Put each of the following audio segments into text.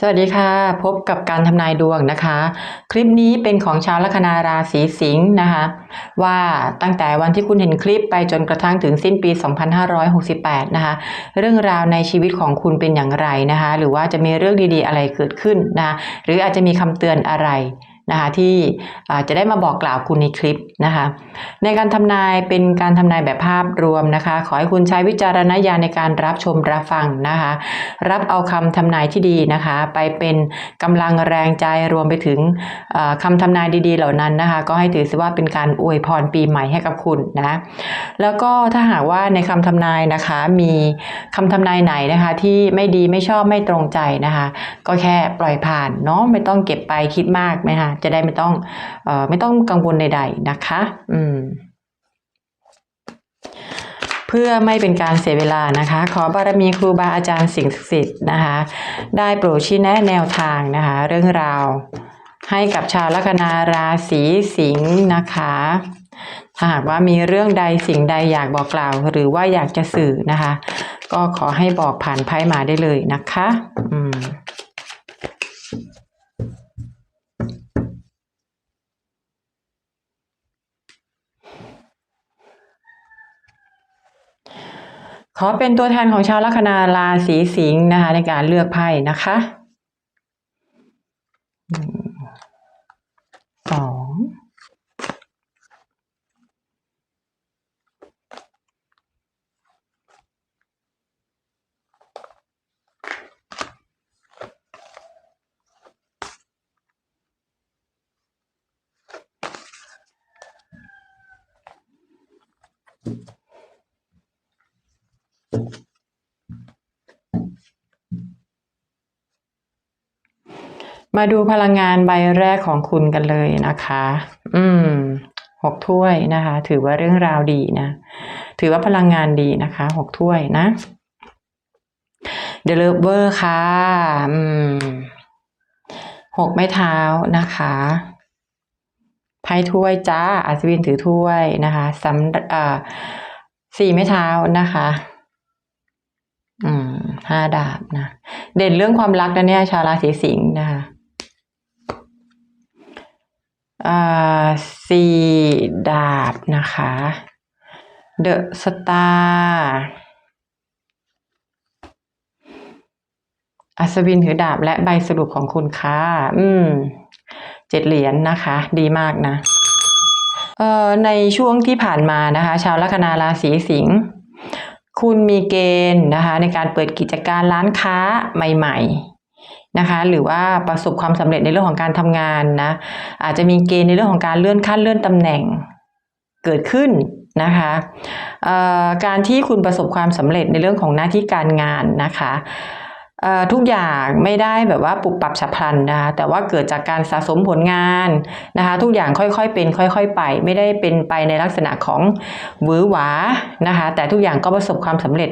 สวัสดีค่ะ พบกับการทำนายดวงนะคะ คลิปนี้เป็นของชาวลัคนาราศีสิงห์นะคะ ว่าตั้งแต่วันที่คุณเห็นคลิปไปจนกระทั่งถึงสิ้นปี 2568 นะคะ เรื่องราวในชีวิตของคุณเป็นอย่างไรนะคะ หรือว่าจะมีเรื่องดีๆอะไรเกิดขึ้นนะคะหรืออาจจะมีคำเตือนอะไร นะคะที่จะได้มาบอกกล่าวคุณในคลิปนะคะ ในการทำนายเป็นการทำนายแบบภาพรวมนะคะ ขอให้คุณใช้วิจารณญาณในการรับชมรับฟังนะคะ รับเอาคำทำนายที่ดีนะคะ ไปเป็นกำลังแรงใจรวมไปถึงคำทำนายดี ๆ เหล่านั้นนะคะ ก็ให้ถือซะว่าเป็นการอวยพรปีใหม่ให้กับคุณนะแล้วก็ถ้าหากว่าในคำทำนายนะคะมีคำทำนายไหนนะคะ ที่ไม่ดีไม่ชอบไม่ตรงใจนะคะ ก็แค่ปล่อยผ่านเนาะไม่ต้องเก็บไปคิดมากนะคะจะได้ไม่ต้องออไม่ต้องกังวลใด ๆนะคะอืมเพื่อไม่เป็นการเสียเวลานะคะ ขอบารมีครูบาอาจารย์สิ่งศักดิ์สิทธิ์นะคะ ได้โปรดชี้แนะแนวทางนะคะ เรื่องราวให้กับชาวลัคนาราศีสิงห์นะคะถ้าหากว่ามีเรื่องใดสิ่งใดอยากบอกกล่าว หรือว่าอยากจะสื่อนะคะ ก็ขอให้บอกผ่านไพ่มาได้เลยนะคะ อืม ขอเป็นตัวแทนของชาวลัคนาราศีสิงห์นะคะ ในการเลือกไพ่นะคะสอง มาดูพลังงานใบแรกของคุณกันเลยนะคะ อืมหกถ้วยนะคะ ถือว่าเรื่องราวดีนะ ถือว่าพลังงานดีนะคะหกถ้วยนะ The Lover ค่ะอืมหกไม้เท้านะคะไพ่ถ้วยจ้าอัศวินถือถ้วยนะคะสำอ่าสี่ไม้เท้านะคะอืมห้าดาบนะ เด่นเรื่องความรักนะเนี่ยชาวราศีสิงห์นะคะ อ่า สี่ดาบนะคะ เดอะสตาร์อัศวินถือดาบและใบสรุปของคุณค่ะ อืม เจ็ดเหรียญนะคะ ดีมากนะ เอ่อ ในช่วงที่ผ่านมานะคะ ชาวลัคนาราศีสิงห์ คุณมีเกณฑ์นะคะ ในการเปิดกิจการร้านค้าใหม่ ๆ นะคะหรือว่าประสบความสำเร็จในเรื่องของการทำงานนะอาจจะมีเกณฑ์ในเรื่องของการเลื่อนขั้นเลื่อนตำแหน่งเกิดขึ้นนะคะการที่คุณประสบความสำเร็จในเรื่องของหน้าที่การงานนะคะทุกอย่างไม่ได้แบบว่าปรับปรับฉับพลันนะคะแต่ว่าเกิดจากการสะสมผลงานนะคะทุกอย่างค่อยๆเป็นค่อย ๆ ไป ไม่ได้เป็นไปในลักษณะของหวือหวานะคะแต่ทุกอย่างก็ประสบความสำเร็จ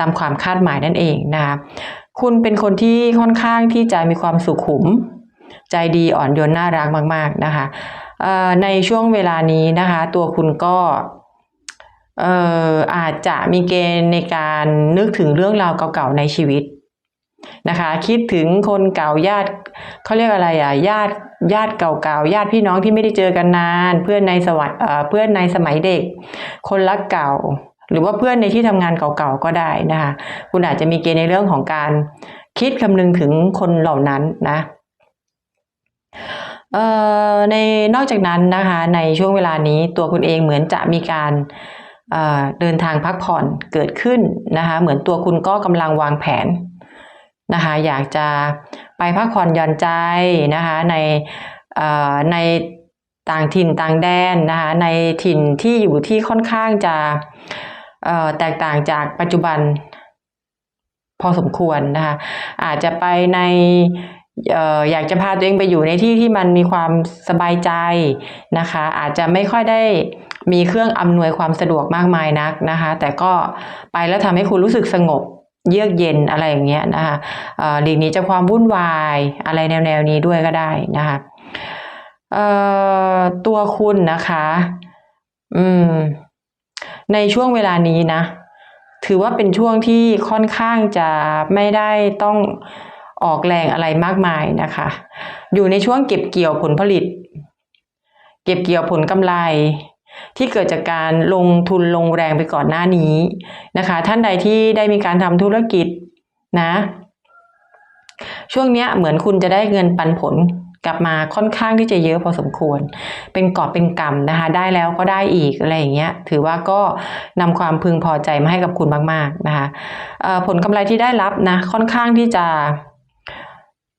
ตามความคาดหมายนั่นเองนะคะ คุณเป็นคนที่ค่อนข้างที่จะมีความสุขุม ใจดีอ่อนโยนน่ารักมาก ๆนะคะในช่วงเวลานี้นะคะ ตัวคุณก็เอออาจจะมีเกณฑ์ในการนึกถึงเรื่องราวเก่าๆในชีวิตนะคะ คิดถึงคนเก่าญาติเขาเรียกอะไรอะญาติญาติเก่าๆญาติพี่น้องที่ไม่ได้เจอกันนาน เพื่อนในสวัสดเเพื่อนในสมัยเด็ก คนรักเก่า หรือว่าเพื่อนในที่ทำงานเก่าๆก็ได้นะคะคุณอาจจะมีเกณฑ์ในเรื่องของการคิดคำนึงถึงคนเหล่านั้นนะเอ่อในนอกจากนั้นนะคะในช่วงเวลานี้ตัวคุณเองเหมือนจะมีการเเดินทางพักผ่อนเกิดขึ้นนะคะเหมือนตัวคุณก็กำลังวางแผนนะคะอยากจะไปพักผ่อนหย่อนใจนะคะในในต่างถิ่นต่างแดนนะคะในถิ่นที่อยู่ที่ค่อนข้างจะ แตกต่างจากปัจจุบันพอสมควรนะคะ อาจจะไปในเอ่ออยากจะพาตัวเองไปอยู่ในที่ที่มันมีความสบายใจนะคะ อาจจะไม่ค่อยได้มีเครื่องอำนวยความสะดวกมากมายนักนะคะ แต่ก็ไปแล้วทำให้คุณรู้สึกสงบเยือกเย็นอะไรอย่างเงี้ยนะคะเออหลีกหนีจากความวุ่นวายอะไรแนวๆนี้ด้วยก็ได้นะคะเอ่อตัวคุณนะคะ อืม ในช่วงเวลานี้นะ ถือว่าเป็นช่วงที่ค่อนข้างจะไม่ได้ต้องออกแรงอะไรมากมายนะคะ อยู่ในช่วงเก็บเกี่ยวผลผลิต เก็บเกี่ยวผลกำไร ที่เกิดจากการลงทุนลงแรงไปก่อนหน้านี้นะคะ ท่านใดที่ได้มีการทำธุรกิจนะ ช่วงนี้เหมือนคุณจะได้เงินปันผล กลับมาค่อนข้างที่จะเยอะพอสมควร เป็นกอบเป็นกำนะคะ ได้แล้วก็ได้อีกอะไรอย่างเงี้ย ถือว่าก็นำความพึงพอใจมาให้กับคุณมากๆนะคะผลกำไรที่ได้รับนะ ค่อนข้างที่จะ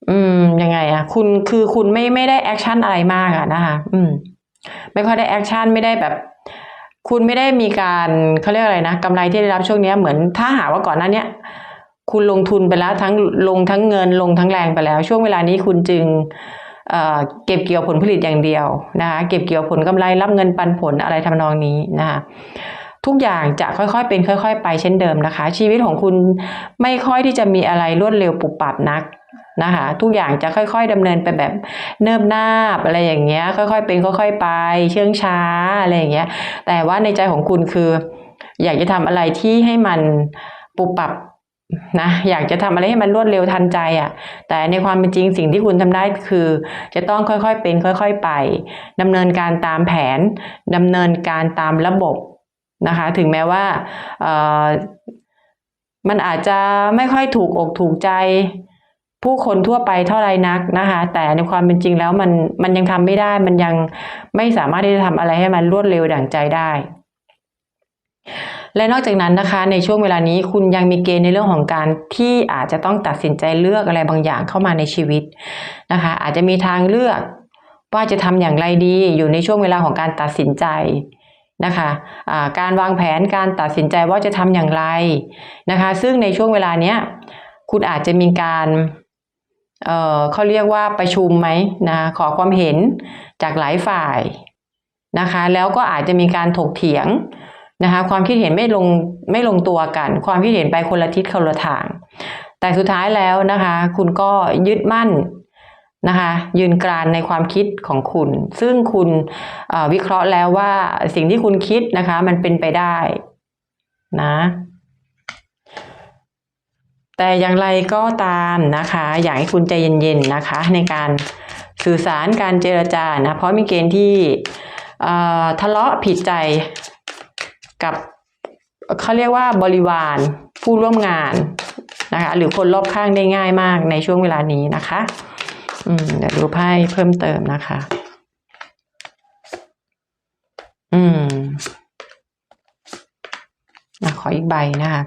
อืมยังไงอะคุณคือคุณไม่ไม่ได้แอคชั่นอะไรมากอะนะคะ อืม ไม่ค่อยได้แอคชั่นไม่ได้แบบคุณไม่ได้มีการเขาเรียกอะไรนะกำไรที่ได้รับช่วงนี้เหมือนถ้าหาว่าก่อนหน้านี้คุณลงทุนไปแล้วทั้งลงทั้งเงินลงทั้งแรงไปแล้ว ช่วงเวลานี้คุณจึง เก็บเกี่ยวผลผลิตอย่างเดียวนะคะเก็บเกี่ยวผลกำไรรับเงินปันผลอะไรทำนองนี้นะคะทุกอย่างจะค่อยๆเป็นค่อย ๆ ไปเช่นเดิมนะคะ ชีวิตของคุณไม่ค่อยที่จะมีอะไรรวดเร็วปุบปับนักนะคะทุกอย่างจะค่อยๆดำเนินไปแบบเนิบนาบอะไรอย่างเงี้ยค่อยๆเป็นค่อย ๆ ไป เชื่องช้าอะไรอย่างเงี้ยแต่ว่าในใจของคุณคือ อยากจะทำอะไรที่ให้มันปุบปับ นะอยากจะทำอะไรให้มันรวดเร็วทันใจอะ่ะ แต่ในความเป็นจริงสิ่งที่คุณทำได้คือ จะต้องค่อยๆเป็น ค่อย ๆไปดำเนินการตามแผนดำเนินการตามระบบนะคะ ถึงแม้ว่าเออมันอาจจะไม่ค่อยถูกอกถูกใจ ผู้คนทั่วไปเท่าไรนักนะคะ แต่ในความเป็นจริงแล้วมันมันยังทำไม่ได้ มันยังไม่สามารถที่จะทำอะไรให้มันรวดเร็วดั่งใจได้ และนอกจากนั้นนะคะ ในช่วงเวลานี้คุณยังมีเกณฑ์ในเรื่องของการที่อาจจะต้องตัดสินใจเลือกอะไรบางอย่างเข้ามาในชีวิตนะคะ อาจจะมีทางเลือก ว่าจะทำอย่างไรดีอยู่ในช่วงเวลาของการตัดสินใจนะคะะการวางแผนการตัดสินใจว่าจะทำอย่างไรนะคะ ซึ่งในช่วงเวลาเนี้ยคุณอาจจะมีการเเขาเรียกว่าประชุมไหมนะขอความเห็นจากหลายฝ่ายนะคะ แล้วก็อาจจะมีการถกเถียง นะคะความคิดเห็นไม่ลงไม่ลงตัวกัน ความคิดเห็นไปคนละทิศคนละทาง แต่สุดท้ายแล้วนะคะ คุณก็ยึดมั่นนะคะยืนกรานในความคิดของคุณ ซึ่งคุณวิเคราะห์แล้วว่าสิ่งที่คุณคิดนะคะ มันเป็นไปได้นะแต่อย่างไรก็ตามนะคะ อยากให้คุณใจเย็นๆนะคะ ในการสื่อสารการเจรจานะเพราะมีเกณฑ์ที่ทะเลาะผิดใจ กับเขาเรียกว่าบริวารผู้ร่วมงานนะคะหรือคนรอบข้างได้ง่ายมากในช่วงเวลานี้นะคะอืมเดี๋ยวดูไพ่เพิ่มเติมนะคะ อืมนะขออีกใบนะคะ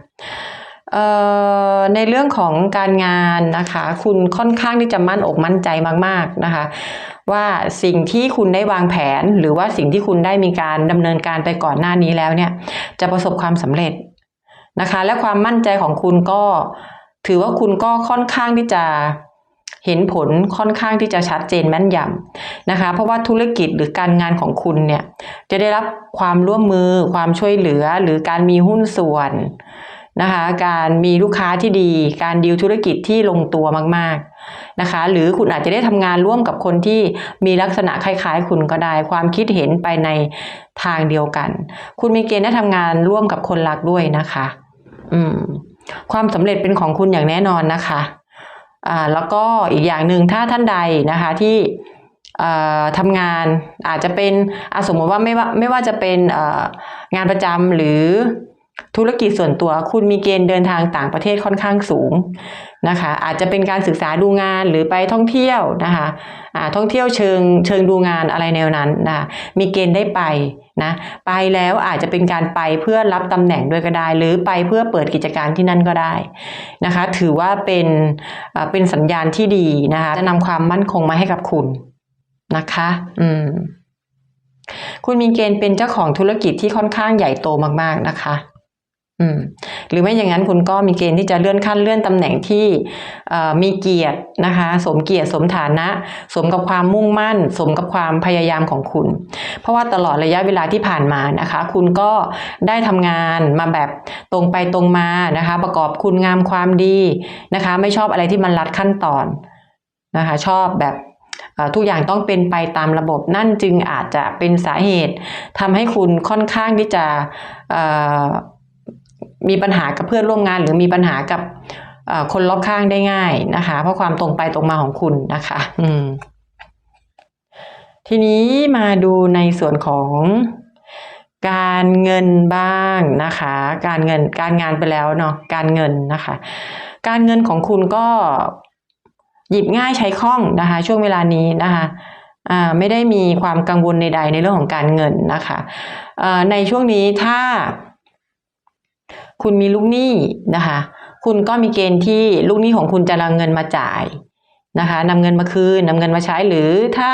เอ่อในเรื่องของการงานนะคะ คุณค่อนข้างที่จะมั่นอกมั่นใจมาก ๆ นะคะ ว่าสิ่งที่คุณได้วางแผน หรือว่าสิ่งที่คุณได้มีการดำเนินการไปก่อนหน้านี้แล้วเนี่ย จะประสบความสำเร็จนะคะ และความมั่นใจของคุณก็ ถือว่าคุณก็ค่อนข้างที่จะเห็นผลค่อนข้างที่จะชัดเจนแม่นยำนะคะ เพราะว่าธุรกิจหรือการงานของคุณเนี่ย จะได้รับความร่วมมือ ความช่วยเหลือ หรือการมีหุ้นส่วน นะคะ การมีลูกค้าที่ดี การดีลธุรกิจที่ลงตัวมากๆนะคะ หรือคุณอาจจะได้ทำงานร่วมกับคนที่มีลักษณะคล้ายๆ คุณก็ได้ ความคิดเห็นไปในทางเดียวกัน คุณมีเกณฑ์ได้ทำงานร่วมกับคนรักด้วยนะคะ อืม ความสำเร็จเป็นของคุณอย่างแน่นอนนะคะ อ่า แล้วก็อีกอย่างหนึ่งถ้าท่านใดนะคะที่ทำงานอาจจะเป็นสมมติว่าไม่ว่าไม่ว่าจะเป็นงานประจำหรือ ธุรกิจส่วนตัวคุณมีเกณฑ์เดินทางต่างประเทศค่อนข้างสูงนะคะ อาจจะเป็นการศึกษาดูงานหรือไปท่องเที่ยวนะคะะท่องเที่ยวเชิงเชิงดูงานอะไรแนวนั้นนะมีเกณฑ์ได้ไปนะไปแล้วอาจจะเป็นการไปเพื่อรับตำแหน่งด้วยก็ได้ หรือไปเพื่อเปิดกิจการที่นั่นก็ได้นะคะ ถือว่าเป็นเป็นสัญญาณที่ดีนะคะจะนำความมั่นคงมาให้กับคุณนะคะ อืมคุณมีเกณฑ์เป็นเจ้าของธุรกิจที่ค่อนข้างใหญ่โตมากๆนะคะ หรือไม่อย่างนั้นคุณก็มีเกณฑ์ที่จะเลื่อนขั้นเลื่อนตำแหน่งที่มีเกียรตินะคะ สมเกียรติสมฐานะ สมกับความมุ่งมั่น สมกับความพยายามของคุณ เพราะว่าตลอดระยะเวลาที่ผ่านมานะคะ คุณก็ได้ทำงานมาแบบตรงไปตรงมานะคะ ประกอบคุณงามความดีนะคะ ไม่ชอบอะไรที่มันลัดขั้นตอนนะคะ ชอบแบบทุกอย่างต้องเป็นไปตามระบบนั่นจึงอาจจะเป็นสาเหตุทำให้คุณค่อนข้างที่จะ มีปัญหากับเพื่อนร่วมงาน หรือมีปัญหากับคนรอบข้างได้ง่ายนะคะ เพราะความตรงไปตรงมาของคุณนะคะ อืม ทีนี้มาดูในส่วนของการเงินบ้างนะคะ การเงินการงานไปแล้วเนาะการเงินนะคะ การเงินของคุณก็หยิบง่ายใช้คล่องนะคะ ช่วงเวลานี้นะคะไม่ได้มีความกังวลใดๆในเรื่องของการเงินนะคะในช่วงนี้ถ้า คุณมีลูกหนี้นะคะ คุณก็มีเกณฑ์ที่ลูกหนี้ของคุณจะนำเงินมาจ่ายนะคะนำเงินมาคืนนำเงินมาใช้หรือถ้า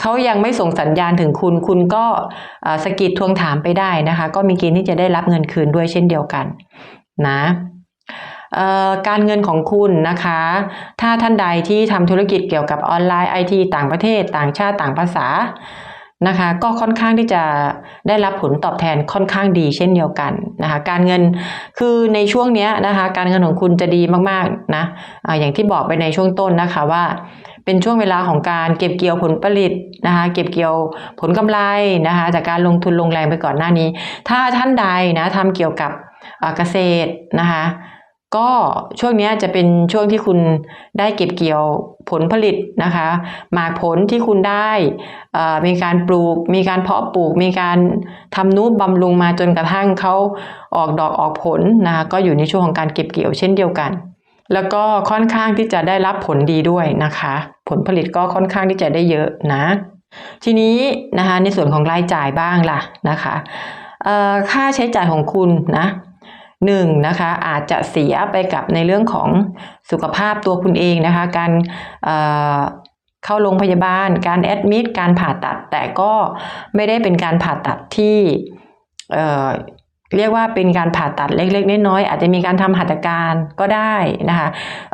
เขายังไม่ส่งสัญญาณถึงคุณ คุณก็สกิดทวงถามไปได้นะคะ ก็มีเกณฑ์ที่จะได้รับเงินคืนด้วยเช่นเดียวกันนะการเงินของคุณนะคะ ถ้าท่านใดที่ทำธุรกิจเกี่ยวกับออนไลน์ไอทีต่างประเทศ ต่างชาติต่างภาษา นะคะ ก็ค่อนข้างที่จะได้รับผลตอบแทนค่อนข้างดีเช่นเดียวกันนะคะ การเงินคือในช่วงนี้นะคะ การเงินของคุณจะดีมากๆนะอ่าอย่างที่บอกไปในช่วงต้นนะคะว่า เป็นช่วงเวลาของการเก็บเกี่ยวผลผลิตนะคะ เก็บเกี่ยวผลกำไรนะคะ จากการลงทุนลงแรงไปก่อนหน้านี้ ถ้าท่านใดนะทำเกี่ยวกับเกษตรนะคะ ก็ช่วงนี้จะเป็นช่วงที่คุณได้เก็บเกี่ยวผลผลิตนะคะหมากผลที่คุณได้มีการปลูก มีการเพาะปลูก มีการทำนุบำรุงมาจนกระทั่งเขาออกดอกออกผลนะคะก็อยู่ในช่วงของการเก็บเกี่ยวเช่นเดียวกัน แล้วก็ค่อนข้างที่จะได้รับผลดีด้วยนะคะ ผลผลิตก็ค่อนข้างที่จะได้เยอะนะ ทีนี้นะคะในส่วนของรายจ่ายบ้างล่ะนะคะค่าใช้จ่ายของคุณนะ หนึ่งนะคะอาจจะเสียไปกับในเรื่องของสุขภาพตัวคุณเองนะคะ การเเข้าโรงพยาบาล การแอดมิดการผ่าตัด แต่ก็ไม่ได้เป็นการผ่าตัดที่ เรียกว่าเป็นการผ่าตัดเล็กๆน้อยๆอาจจะมีการทำหัตถการก็ได้นะคะ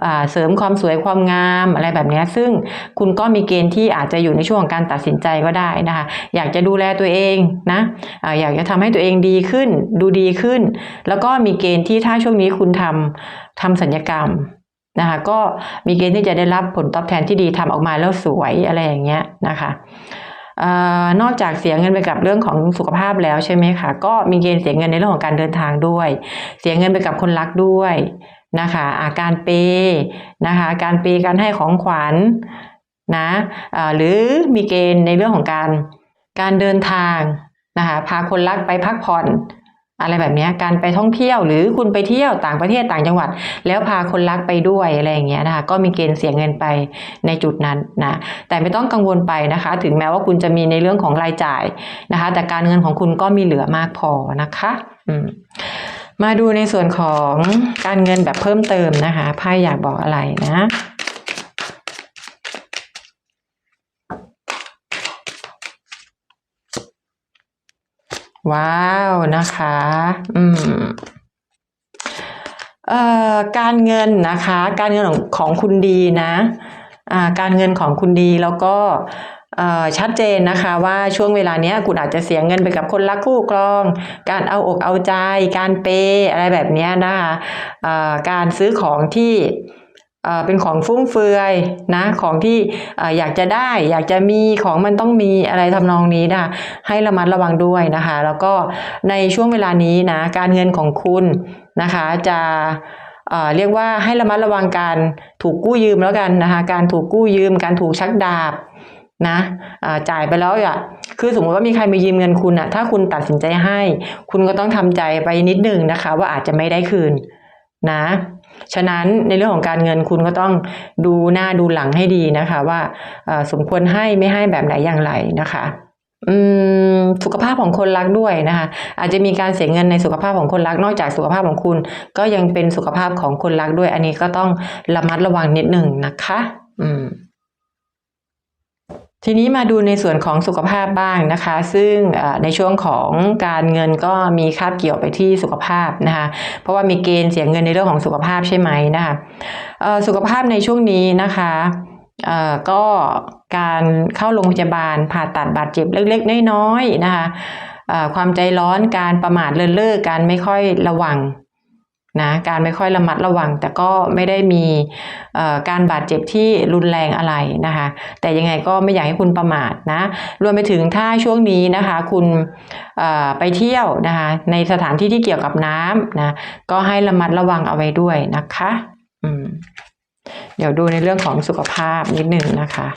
อ่าเสริมความสวยความงามอะไรแบบนี้ซึ่งคุณก็มีเกณฑ์ที่อาจจะอยู่ในช่วงของการตัดสินใจก็ได้นะคะอยากจะดูแลตัวเองนะอาอยากจะทำให้ตัวเองดีขึ้น ดูดีขึ้น แล้วก็มีเกณฑ์ที่ถ้าช่วงนี้คุณทำทำสัญญกรรมนะคะก็มีเกณฑ์ที่จะได้รับผลตอบแทนที่ดีทำออกมาแล้วสวยอะไรอย่างเงี้ยนะคะ ออนอกจากเสียเงินไปกับเรื่องของสุขภาพแล้วใช่ไหมคะก็มีเกณฑ์เสียเงินในเรื่องของการเดินทางด้วย เสียเงินไปกับคนรักด้วยนะคะอาการเปนะคะการเปการให้ของขวัญนะหรือมีเกณฑ์ในเรื่องของการการเดินทางนะคะพาคนรักไปพักผ่อน อะไรแบบนี้การไปท่องเที่ยวหรือคุณไปเที่ยวต่างประเทศต่างจังหวัด แล้วพาคนรักไปด้วยอะไรอย่างเงี้ยนะคะก็มีเกณฑ์เสียเงินไปในจุดนั้นนะแต่ไม่ต้องกังวลไปนะคะ ถึงแม้ว่าคุณจะมีในเรื่องของรายจ่ายนะคะ แต่การเงินของคุณก็มีเหลือมากพอนะคะอืมมาดูในส่วนของการเงินแบบเพิ่มเติมนะคะไพ่อยากบอกอะไรนะ ว้าวนะคะ อืมเอ่อการเงินนะคะ การเงินของของคุณดีนะอ่าการเงินของคุณดีแล้วก็เอ่อชัดเจนนะคะว่าช่วงเวลาเนี้ยคุณอาจจะเสียเงินไปกับคนรักคู่ครอง การเอาอกเอาใจ การเปย์อะไรแบบเนี้ยนะคะเอ่อการซื้อของที่ เออเป็นของฟุ่มเฟือยนะของที่อยากจะได้อยากจะมีของมันต้องมีอะไรทำนองนี้นะคะให้ระมัดระวังด้วยนะคะ แล้วก็ในช่วงเวลานี้นะการเงินของคุณนะคะจะเออเรียกว่าให้ระมัดระวังการถูกกู้ยืมแล้วกันนะคะการถูกกู้ยืม การถูกชักดาบนะอ่าจ่ายไปแล้วอะคือสมมติว่ามีใครมายืมเงินคุณอะถ้าคุณตัดสินใจให้ คุณก็ต้องทำใจไปนิดนึงนะคะ ว่าอาจจะไม่ได้คืนนะ ฉะนั้นในเรื่องของการเงินคุณก็ต้องดูหน้าดูหลังให้ดีนะคะ ว่าสมควรให้ไม่ให้แบบไหนอย่างไรนะคะสุขภาพของคนรักด้วยนะคะ อาจจะมีการเสียเงินในสุขภาพของคนรักนอกจากสุขภาพของคุณ ก็ยังเป็นสุขภาพของคนรักด้วย อันนี้ก็ต้องระมัดระวังนิดหนึ่งนะคะ อืม ทีนี้มาดูในส่วนของสุขภาพบ้างนะคะ ซึ่งในช่วงของการเงินก็มีคาบเกี่ยวไปที่สุขภาพนะคะ เพราะว่ามีเกณฑ์เสียเงินในเรื่องของสุขภาพใช่ไหมนะคะสุขภาพในช่วงนี้นะคะก็การเข้าโรงพยาบาลผ่าตัดบาดเจ็บเล็กๆน้อยๆนะคะความใจร้อนการประมาทเลินเล่อการไม่ค่อยระวัง นะการไม่ค่อยระมัดระวัง แต่ก็ไม่ได้มีการบาดเจ็บที่รุนแรงอะไรนะคะ แต่ยังไงก็ไม่อยากให้คุณประมาทนะรวมไปถึงถ้าช่วงนี้นะคะ คุณไปเที่ยวนะคะในสถานที่ที่เกี่ยวกับน้ำนะก็ให้ระมัดระวังเอาไว้ด้วยนะคะเดี๋ยวดูในเรื่องของสุขภาพนิดหนึ่งนะคะ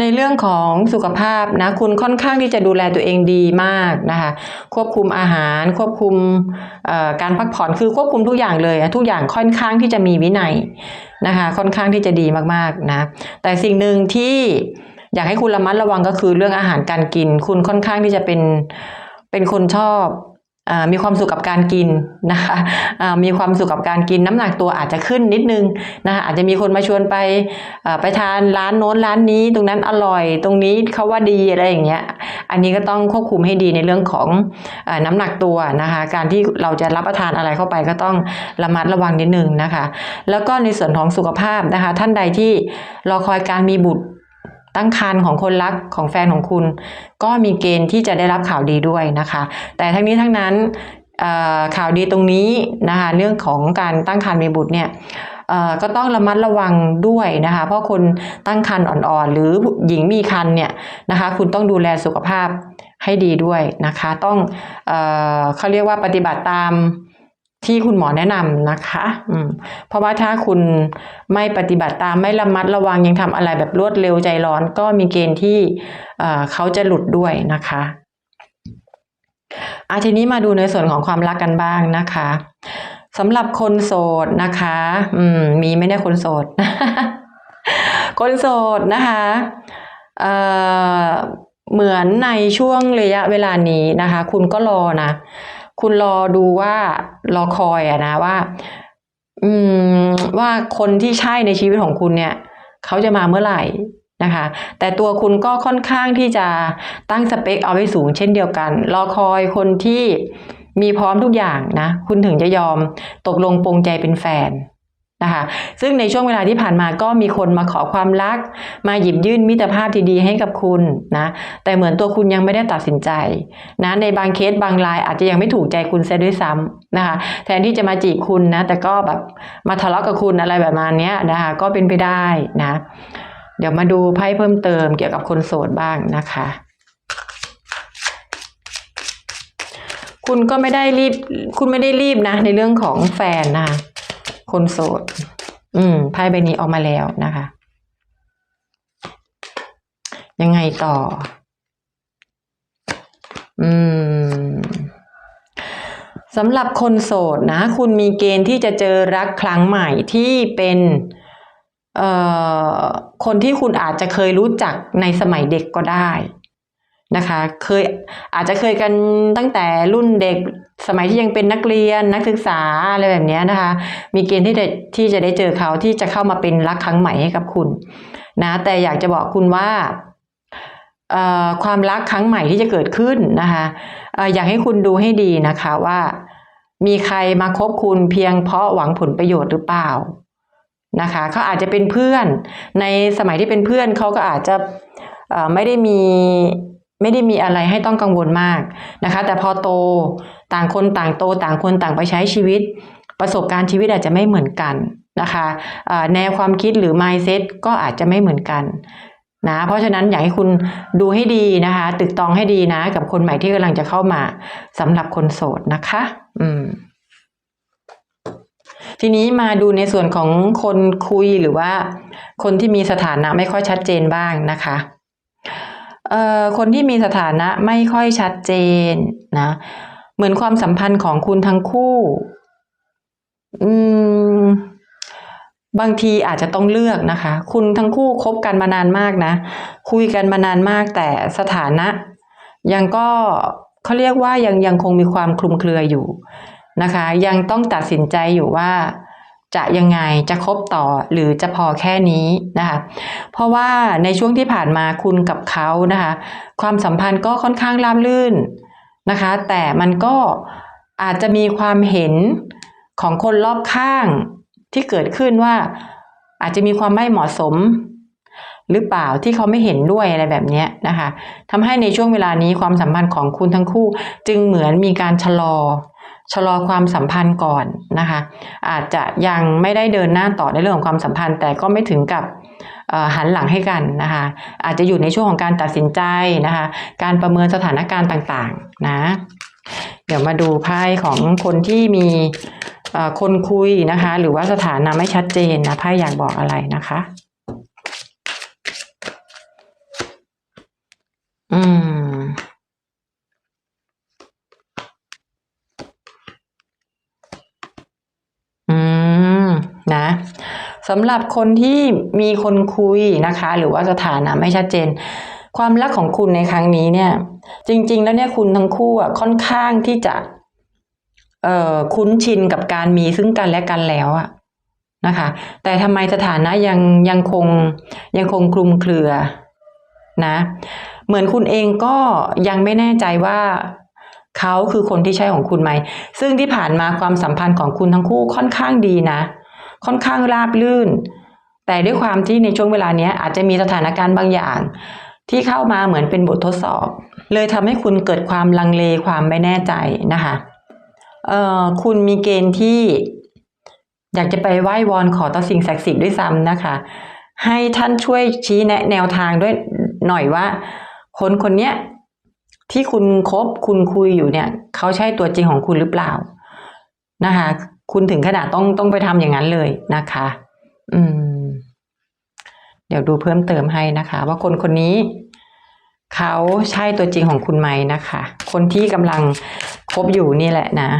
ในเรื่องของสุขภาพนะคุณค่อนข้างที่จะดูแลตัวเองดีมากนะคะควบคุมอาหาร ควบคุมการพักผ่อนคือควบคุมทุกอย่างเลย ทุกอย่างค่อนข้างที่จะมีวินัยนะคะค่อนข้างที่จะดีมากๆนะแต่สิ่งหนึ่งที่อยากให้คุณระมัดระวังก็คือเรื่องอาหารการกิน คุณค่อนข้างที่จะเป็นเป็นคนชอบ มีความสุขกับการกินนะคะมีความสุขกับการกินน้ำหนักตัวอาจจะขึ้นนิดนึงนะคะอาจจะมีคนมาชวนไปไปทานร้านโน้นร้านนี้ ตรงนั้นอร่อย ตรงนี้เขาว่าดีอะไรอย่างเงี้ยอันนี้ก็ต้องควบคุมให้ดีในเรื่องของอน้ำหนักตัวนะคะการที่เราจะรับประทานอะไรเข้าไปก็ต้องระมัดระวังนิดนึงนะคะ แล้วก็ในส่วนของสุขภาพนะคะ ท่านใดที่รอคอยการมีบุตร ตั้งครรภ์ของคนรักของแฟนของคุณ ก็มีเกณฑ์ที่จะได้รับข่าวดีด้วยนะคะ แต่ทั้งนี้ทั้งนั้นข่าวดีตรงนี้นะคะเรื่องของการตั้งครรภ์มีบุตรเนี่ยก็ต้องระมัดระวังด้วยนะคะ เพราะคนตั้งครรภ์อ่อนๆ หรือหญิงมีครรภ์เนี่ยนะคะ คุณต้องดูแลสุขภาพให้ดีด้วยนะคะ ต้องเออเขาเรียกว่าปฏิบัติตาม ที่คุณหมอแนะนำนะคะอืมเพราะว่าถ้าคุณไม่ปฏิบัติตามไม่ระมัดระวังยังทำอะไรแบบรวดเร็วใจร้อน ก็มีเกณฑ์ที่เอ่อเขาจะหลุดด้วยนะคะอาทีนี้มาดูในส่วนของความรักกันบ้างนะคะสำหรับคนโสดนะคะอืมมีไหม่ได้คนโสด คนโสดนะคะเอ่อเหมือนในช่วงระยะเวลานี้นะคะ คุณก็รอนะ คุณรอดูว่ารอคอยอะนะว่า อืมว่าคนที่ใช่ในชีวิตของคุณเนี่ย เขาจะมาเมื่อไหร่นะคะ แต่ตัวคุณก็ค่อนข้างที่จะตั้งสเปคเอาไว้สูงเช่นเดียวกัน รอคอยคนที่มีพร้อมทุกอย่างนะ คุณถึงจะยอมตกลงปรงใจเป็นแฟน นะคะซึ่งในช่วงเวลาที่ผ่านมาก็มีคนมาขอความรัก มาหยิบยื่นมิตรภาพที่ดีให้กับคุณนะแต่เหมือนตัวคุณยังไม่ได้ตัดสินใจนะในบางเคสบางรายอาจจะยังไม่ถูกใจคุณเสียด้วยซ้ำนะคะแทนที่จะมาจีบคุณนะแต่ก็แบบมาทะเลาะกับคุณอะไรแบบนี้นะคะก็เป็นไปได้นะเดี๋ยวมาดูไพ่เพิ่มเติมเกี่ยวกับคนโสดบ้างนะคะคุณก็ไม่ได้รีบ คุณไม่ได้รีบนะ ในเรื่องของแฟนนะคะ คนโสด อืมไพ่ใบนี้ออกมาแล้วนะคะ ยังไงต่อ อืมสำหรับคนโสดนะ คุณมีเกณฑ์ที่จะเจอรักครั้งใหม่ที่เป็นเอ่อคนที่คุณอาจจะเคยรู้จักในสมัยเด็กก็ได้ นะคะเคยอาจจะเคยกันตั้งแต่รุ่นเด็กสมัยที่ยังเป็นนักเรียนนักศึกษาอะไรแบบนี้นะคะ มีเกณฑ์ที่จะที่จะได้เจอเขาที่จะเข้ามาเป็นรักครั้งใหม่ให้กับคุณนะแต่อยากจะบอกคุณว่าเอ่อความรักครั้งใหม่ที่จะเกิดขึ้นนะคะออยากให้คุณดูให้ดีนะคะว่า มีใครมาคบคุณเพียงเพราะหวังผลประโยชน์หรือเปล่านะคะเขาอาจจะเป็นเพื่อนในสมัยที่เป็นเพื่อนเขาก็อาจจะไม่ได้มี ไม่ได้มีอะไรให้ต้องกังวลมากนะคะ แต่พอโตต่างคนต่างโตต่างคนต่างไปใช้ชีวิต ประสบการณ์ชีวิตอาจจะไม่เหมือนกันนะคะแนวความคิดหรือ mindset ก็อาจจะไม่เหมือนกันนะเพราะฉะนั้นอยากให้คุณดูให้ดีนะคะ ตึกตองให้ดีนะ กับคนใหม่ที่กำลังจะเข้ามาสำหรับคนโสดนะคะ อืมทีนี้มาดูในส่วนของคนคุยหรือว่า คนที่มีสถานะไม่ค่อยชัดเจนบ้างนะคะ คนที่มีสถานะไม่ค่อยชัดเจนนะ เหมือนความสัมพันธ์ของคุณทั้งคู่อืมบางทีอาจจะต้องเลือกนะคะ คุณทั้งคู่คบกันมานานมากนะ คุยกันมานานมากแต่สถานะ ยังก็เขาเรียกว่ายังยังคงมีความคลุมเครืออยู่นะคะ ยังต้องตัดสินใจอยู่ว่า จะยังไงจะคบต่อหรือจะพอแค่นี้นะคะ เพราะว่าในช่วงที่ผ่านมาคุณกับเขานะคะ ความสัมพันธ์ก็ค่อนข้างราบรื่นนะคะ แต่มันก็อาจจะมีความเห็นของคนรอบข้างที่เกิดขึ้นว่าอาจจะมีความไม่เหมาะสม หรือเปล่าที่เขาไม่เห็นด้วยอะไรแบบนี้นะคะทำให้ในช่วงเวลานี้ความสัมพันธ์ของคุณทั้งคู่ จึงเหมือนมีการชะลอ ชะลอความสัมพันธ์ก่อนนะคะ อาจจะยังไม่ได้เดินหน้าต่อในเรื่องของความสัมพันธ์ แต่ก็ไม่ถึงกับหันหลังให้กันนะคะ อาจจะอยู่ในช่วงของการตัดสินใจนะคะ การประเมินสถานการณ์ต่างๆนะ เดี๋ยวมาดูไพ่ของคนที่มีคนคุยนะคะ หรือว่าสถานะไม่ชัดเจนนะไพ่อยากบอกอะไรนะคะ อืม อืมนะ สำหรับคนที่มีคนคุยนะคะ หรือว่าสถานะไม่ชัดเจน ความรักของคุณในครั้งนี้เนี่ย จริง ๆ แล้วเนี่ยคุณทั้งคู่อะค่อนข้างที่จะเอ่อคุ้นชินกับการมีซึ่งกันและกันแล้วอะนะคะ แต่ทำไมสถานะยังยังคงยังคงคลุมเครือนะ เหมือนคุณเองก็ยังไม่แน่ใจว่าเขาคือคนที่ใช่ของคุณไหม ซึ่งที่ผ่านมาความสัมพันธ์ของคุณทั้งคู่ค่อนข้างดีนะ ค่อนข้างราบลื่น แต่ด้วยความที่ในช่วงเวลานี้อาจจะมีสถานการณ์บางอย่าง ที่เข้ามาเหมือนเป็นบททดสอบ เลยทำให้คุณเกิดความลังเลความไม่แน่ใจนะคะเออคุณมีเกณฑ์ที่อยากจะไปไหว้วอนขอต่อสิ่งศักดิ์สิทธิ์ด้วยซ้ำนะคะ ให้ท่านช่วยชี้แนะแนวทางด้วยหน่อยว่า คนคนเนี้ยที่คุณคบคุณคุยอยู่เนี่ย เขาใช่ตัวจริงของคุณหรือเปล่านะคะ คุณถึงขนาดต้องต้องไปทำอย่างนั้นเลยนะคะ อืม เดี๋ยวดูเพิ่มเติมให้นะคะ ว่าคนคนนี้ เขาใช่ตัวจริงของคุณไหมนะคะ คนที่กำลังคบอยู่นี่แหละนะ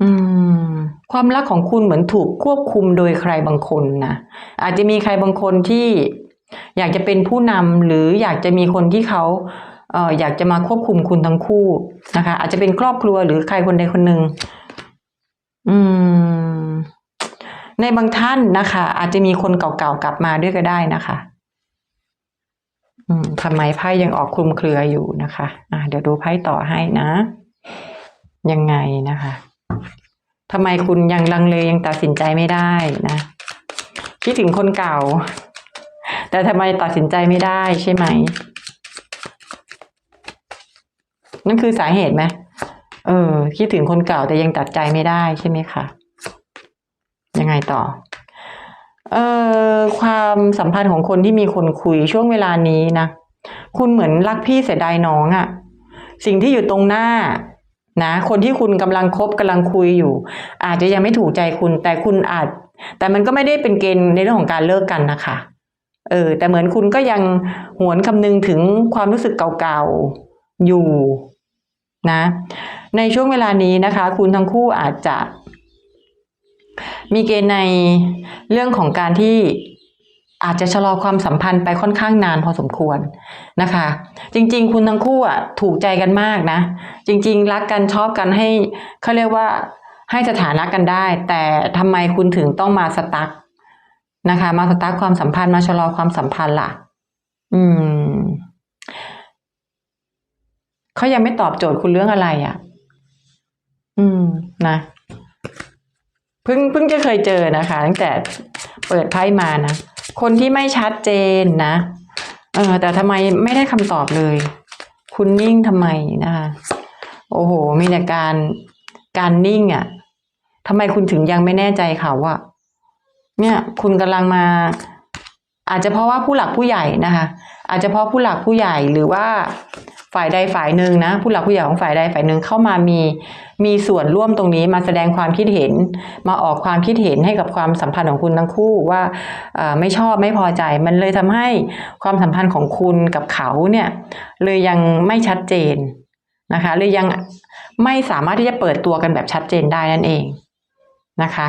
อืม ความรักของคุณเหมือนถูกควบคุมโดยใครบางคนนะอาจจะมีใครบางคนที่อยากจะเป็นผู้นำหรืออยากจะมีคนที่เขาเอออยากจะมาควบคุมคุณทั้งคู่นะคะ อาจจะเป็นครอบครัวหรือใครคนใดคนหนึ่งอืม ในบางท่านนะคะ อาจจะมีคนเก่าๆกลับมาด้วยก็ได้นะคะอืมทำไมไพ่ยังออกคลุมเครืออยู่นะคะ อ่าเดี๋ยวดูไพ่ต่อให้นะ ยังไงนะคะ ทำไมคุณยังลังเลยังตัดสินใจไม่ได้นะคิดถึงคนเก่า แต่ทำไมตัดสินใจไม่ได้ใช่ไหมนั่นคือสาเหตุไหมเออ คิดถึงคนเก่าแต่ยังตัดใจไม่ได้ใช่ไหมคะยังไงต่อ เอ่อความสัมพันธ์ของคนที่มีคนคุยช่วงเวลานี้นะคุณเหมือนรักพี่เสียดายน้องอะสิ่งที่อยู่ตรงหน้า นะคนที่คุณกำลังคบกำลังคุยอยู่ อาจจะยังไม่ถูกใจคุณ แต่คุณอาจ แต่มันก็ไม่ได้เป็นเกณฑ์ในเรื่องของการเลิกกันนะคะเออ แต่เหมือนคุณก็ยังหวนคำนึงถึงความรู้สึกเก่าๆอยู่นะ ในช่วงเวลานี้นะคะ คุณทั้งคู่อาจจะ มีเกณฑ์ในเรื่องของการที่ อาจจะชะลอความสัมพันธ์ไปค่อนข้างนานพอสมควรนะคะ จริง ๆ คุณทั้งคู่อะถูกใจกันมากนะ จริง ๆ รักกันชอบกันให้เขาเรียกว่าให้สถานะกันได้ แต่ทำไมคุณถึงต้องมาสตั๊กนะคะ มาสตั๊กความสัมพันธ์มาชะลอความสัมพันธ์ล่ะ อืมเขายังไม่ตอบโจทย์คุณเรื่องอะไรอะ อืมนะเพิ่งเพิ่งจะเคยเจอนะคะ ตั้งแต่เปิดไพ่มานะ คนที่ไม่ชัดเจนนะ เออ แต่ทำไมไม่ได้คำตอบเลย คุณนิ่งทำไมนะคะ โอ้โห มีแต่การการนิ่งอะ่ะทำไมคุณถึงยังไม่แน่ใจเขาอะเนี่ย คุณกำลังมา อาจจะเพราะว่าผู้หลักผู้ใหญ่นะคะ อาจจะเพราะผู้หลักผู้ใหญ่หรือว่า ฝ่ายใดฝ่ายหนึ่งนะผู้หลักผู้ใหญ่ของฝ่ายใดฝ่ายหนึ่งเข้ามามีมีส่วนร่วมตรงนี้มาแสดงความคิดเห็น มาออกความคิดเห็นให้กับความสัมพันธ์ของคุณทั้งคู่ว่าไม่ชอบไม่พอใจ มันเลยทำให้ความสัมพันธ์ของคุณกับเขาเนี่ยเลยยังไม่ชัดเจนนะคะเลยยังไม่สามารถที่จะเปิดตัวกันแบบชัดเจนได้นั่นเองนะคะ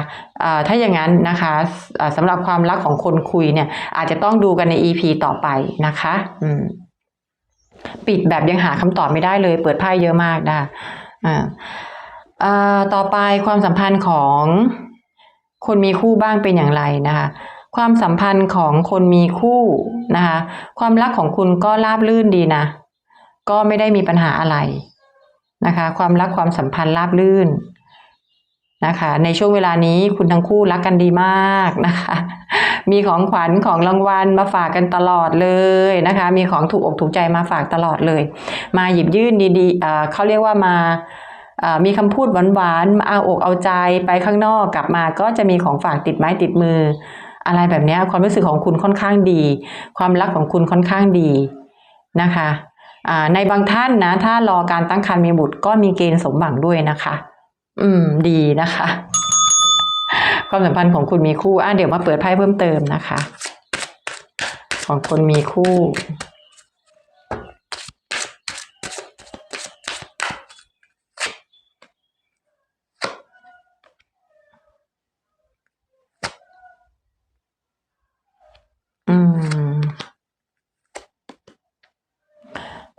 ถ้าอย่างนั้นนะคะสำหรับความรักของคนคุยเนี่ยอาจจะต้องดูกันใน EP ต่อไปนะคะอืม ปิดแบบยังหาคำตอบไม่ได้เลย เปิดไพ่เยอะมากนะอ่าต่อไปความสัมพันธ์ของคนมีคู่บ้างเป็นอย่างไรนะคะความสัมพันธ์ของคนมีคู่นะคะความรักของคุณก็ราบรื่นดีนะ ก็ไม่ได้มีปัญหาอะไรนะคะ ความรักความสัมพันธ์ราบรื่น นะคะ ในช่วงเวลานี้คุณทั้งคู่รักกันดีมากนะคะ มีของขวัญของรางวัลมาฝากกันตลอดเลยนะคะ มีของถูกอกถูกใจมาฝากตลอดเลย มาหยิบยื่นดีๆเขาเรียกว่ามามีคำพูดหวานๆมาเอาอกเอาใจไปข้างนอกกลับมาก็จะมีของฝากติดไม้ติดมือ อะไรแบบนี้ความรู้สึกของคุณค่อนข้างดี ความรักของคุณค่อนข้างดีนะคะในบางท่านนะถ้ารอการตั้งครรภ์มีบุตรก็มีเกณฑ์สมหวังด้วยนะคะ อืม ดีนะคะ ความสัมพันธ์ของคุณมีคู่ อะเดี๋ยวมาเปิดไพ่เพิ่มเติมนะคะ ของคนมีคู่อืม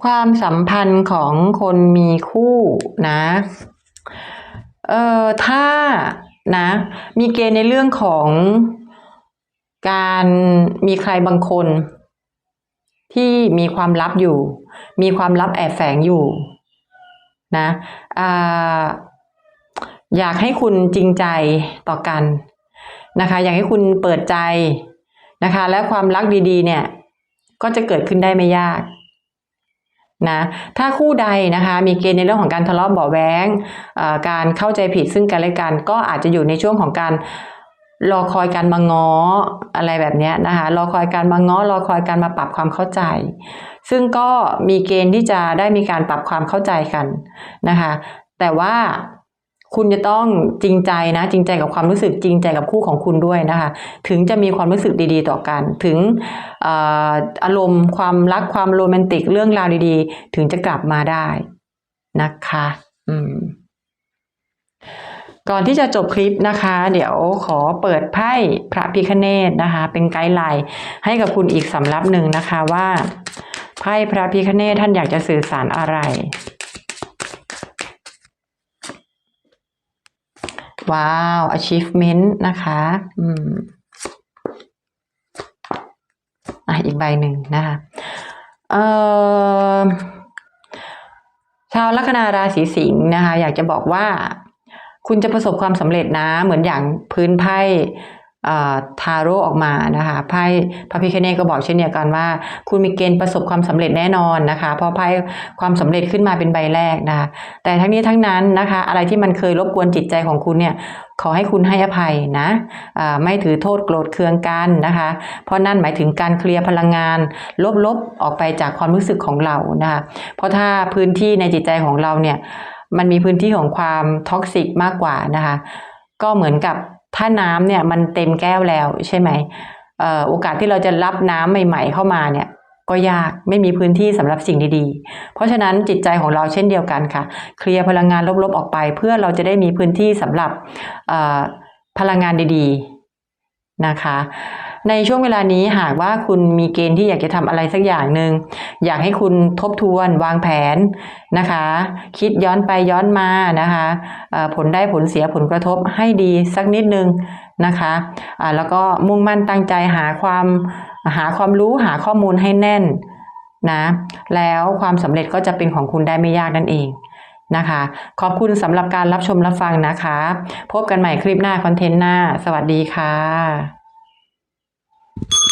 ความสัมพันธ์ของคนมีคู่นะ เอ่อถ้านะ มีเกณฑ์ในเรื่องของการมีใครบางคน ที่มีความลับอยู่ มีความลับแอบแฝงอยู่นะอ่าอยากให้คุณจริงใจต่อกันนะคะ อยากให้คุณเปิดใจนะคะ และความรักดีๆ เนี่ย ก็จะเกิดขึ้นได้ไม่ยาก นะถ้าคู่ใดนะคะมีเกณฑ์ในเรื่องของการทะเลาะเบาแวงการเข้าใจผิดซึ่งกันและกัน ก็อาจจะอยู่ในช่วงของการรอคอยการมาง้ออะไรแบบนี้นะคะรอคอยการมาง้อรอคอยการมาปรับความเข้าใจ ซึ่งก็มีเกณฑ์ที่จะได้มีการปรับความเข้าใจกันนะคะแต่ว่า คุณจะต้องจริงใจนะ จริงใจกับความรู้สึกจริงใจกับคู่ของคุณด้วยนะคะ ถึงจะมีความรู้สึกดีๆ ต่อกัน ถึงออารมณ์ความรักความโรแมนติกเรื่องราวดีๆ ถึงจะกลับมาได้นะคะ อืม ก่อนที่จะจบคลิปนะคะ เดี๋ยวขอเปิดไพ่พระพิคเนตนะคะ เป็นไกด์ไลน์ให้กับคุณอีกสำรับหนึ่งนะคะว่าไพ่พระพิคเนตท่านอยากจะสื่อสารอะไร ว้าว achievement นะคะอืมอะอีกใบหนึ่งนะคะเอ่อชาวลัคนาราศีสิงห์นะคะ อยากจะบอกว่า คุณจะประสบความสำเร็จนะ เหมือนอย่างพื้นไพ่ ทาโร่ออกมานะคะไพ่พระพิคเนตก็บอกเช่นเดียวกันว่า คุณมีเกณฑ์ประสบความสำเร็จแน่นอนนะคะ เพราะไพ่ความสำเร็จขึ้นมาเป็นใบแรกนะคะแต่ทั้งนี้ทั้งนั้นนะคะ อะไรที่มันเคยรบกวนจิตใจของคุณเนี่ยขอให้คุณให้อภัยนะอ่าไม่ถือโทษโกรธเคืองกันนะคะ เพราะนั่นหมายถึงการเคลียร์พลังงาน ลบๆออกไปจากความรู้สึกของเรานะคะเพราะถ้าพื้นที่ในจิตใจของเราเนี่ยมันมีพื้นที่ของความท็อกซิกมากกว่านะคะก็เหมือนกับ ถ้าน้ำเนี่ยมันเต็มแก้วแล้วใช่ไหมออโอกาสที่เราจะรับน้ำใหม่ ๆ เข้ามาเนี่ยก็ยากไม่มีพื้นที่สำหรับสิ่งดีๆ เพราะฉะนั้นจิตใจของเราเช่นเดียวกันค่ะ เคลียร์พลังงานลบๆออกไป เพื่อเราจะได้มีพื้นที่สำหรับพลังงานดีๆนะคะ ในช่วงเวลานี้หากว่าคุณมีเกณฑ์ที่อยากจะทำอะไรสักอย่างหนึ่งอยากให้คุณทบทวนวางแผนนะคะ คิดย้อนไปย้อนมานะคะผลได้ผลเสียผลกระทบให้ดีสักนิดนึงนะคะอ่าแล้วก็มุ่งมั่นตั้งใจหาความหาความรู้หาข้อมูลให้แน่นนะแล้วความสำเร็จก็จะเป็นของคุณได้ไม่ยากนั่นเองนะคะ ขอบคุณสำหรับการรับชมรับฟังนะคะ พบกันใหม่คลิปหน้าคอนเทนต์หน้า สวัสดีค่ะ you